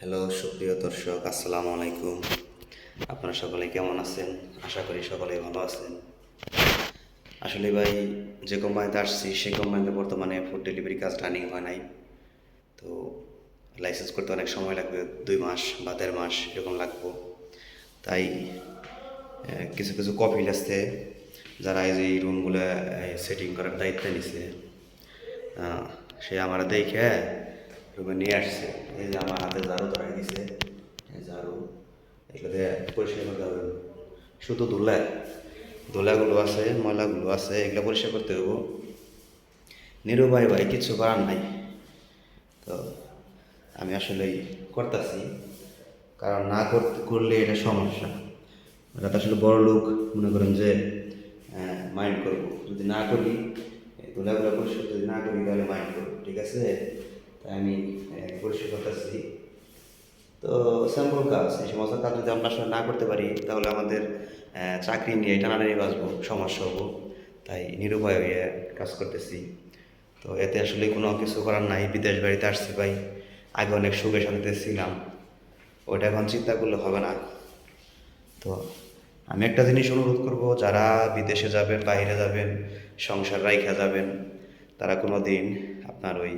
Hello সুপ্রিয় দর্শক, আসসালামু আলাইকুম। আপনারা সকলে কেমন আছেন? আশা করি সকলে ভালো আছেন। আসলে ভাই, যে কোম্পানিতে আসছি, সেই কোম্পানিতে বর্তমানে ফুড ডেলিভারি কাজ রানিং হয় নাই। তো লাইসেন্স করতে অনেক সময় লাগবে, দুই মাস বা দেড় মাস এরকম লাগবো। তাই কিছু কিছু কপি আসতে যারা এই যে এই রুমগুলো সেটিং করার দায়িত্ব নিছে সে আমার দেখে রুমে নিয়ে আসছে। এই যে আমার হাতে ঝাড়ু ধরাই দিছে। এই ঝাড়ু, এগুলো দিয়ে পরিষ্কার করতে হবে। শুধু ধুলা। ধুলাগুলো আছে, ময়লাগুলো আছে, এগুলো পরিষ্কার করতে হব নিরুপায় ভাই কিছু করার নাই। তো আমি আসলেই করতেছি। কারণ না করতে, করলে এটা সমস্যা। এটা আসলে বড় লোক, মনে করেন যে মাইন্ড করব। যদি না করি ধুলাগুলো পরিষ্কার যদি না করি, তাহলে মাইন্ড করব। ঠিক আছে? তাই আমি পরিষ্কার করতেছি। তো স্যাম্পল কাজ, এই সমস্ত কাজ যদি আমরা আসলে না করতে পারি, তাহলে আমাদের চাকরি নিয়ে টানাটানি বাঁচবো, সমস্যা হব। তাই নিরুপায় হয়ে কাজ করতেছি। তো এতে আসলে কোনো কিছু করার নাই, বিদেশ বাড়িতে আসছি ভাই। আগে অনেক সুখে শান্তিতে ছিলাম। ওইটা এখন চিন্তা করলে হবে না। তো আমি একটা জিনিস অনুরোধ করব, যারা বিদেশে যাবেন, বাইরে যাবেন, সংসার রাইখা যাবেন, তারা কোনো দিন আপনার ওই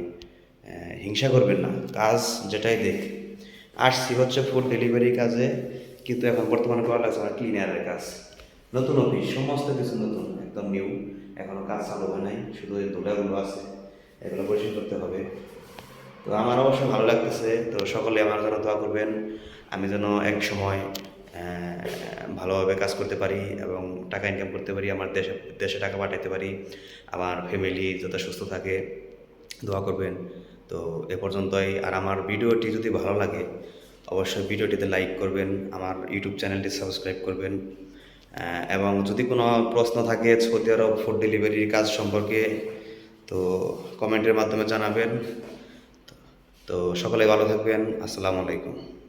হিংসা করবেন না। কাজ যেটাই দেখ। আসছি হচ্ছে ফুড ডেলিভারি কাজে, কিন্তু এখন বর্তমানে করা লাগছে আমার ক্লিনারের কাজ। নতুন অফিস সমস্ত কিছু নতুন, একদম নিউ এখনও কাজ চালু হয় নাই, শুধু এই দোলাগুলো আছে, এগুলো পরিষ্কার করতে হবে। তো আমার অবশ্য ভালো লাগতেছে, তো সকলে আমার জন্য দোয়া করবেন, আমি যেন এক সময় ভালোভাবে কাজ করতে পারি এবং টাকা ইনকাম করতে পারি, আমার দেশে দেশে টাকা পাঠাতে পারি, আমার ফ্যামিলি যাতে সুস্থ থাকে। দোয়া করবেন। তো এ পর্যন্তই। আর আমার ভিডিওটি যদি ভালো লাগে, অবশ্যই ভিডিওটিতে লাইক করবেন, আমার ইউটিউব চ্যানেলটি সাবস্ক্রাইব করবেন। এবং যদি কোনো প্রশ্ন থাকে সৌদি আরব ফুড ডেলিভারির কাজ সম্পর্কে, তো কমেন্টের মাধ্যমে জানাবেন। তো সকলে ভালো থাকবেন। আসসালামু আলাইকুম।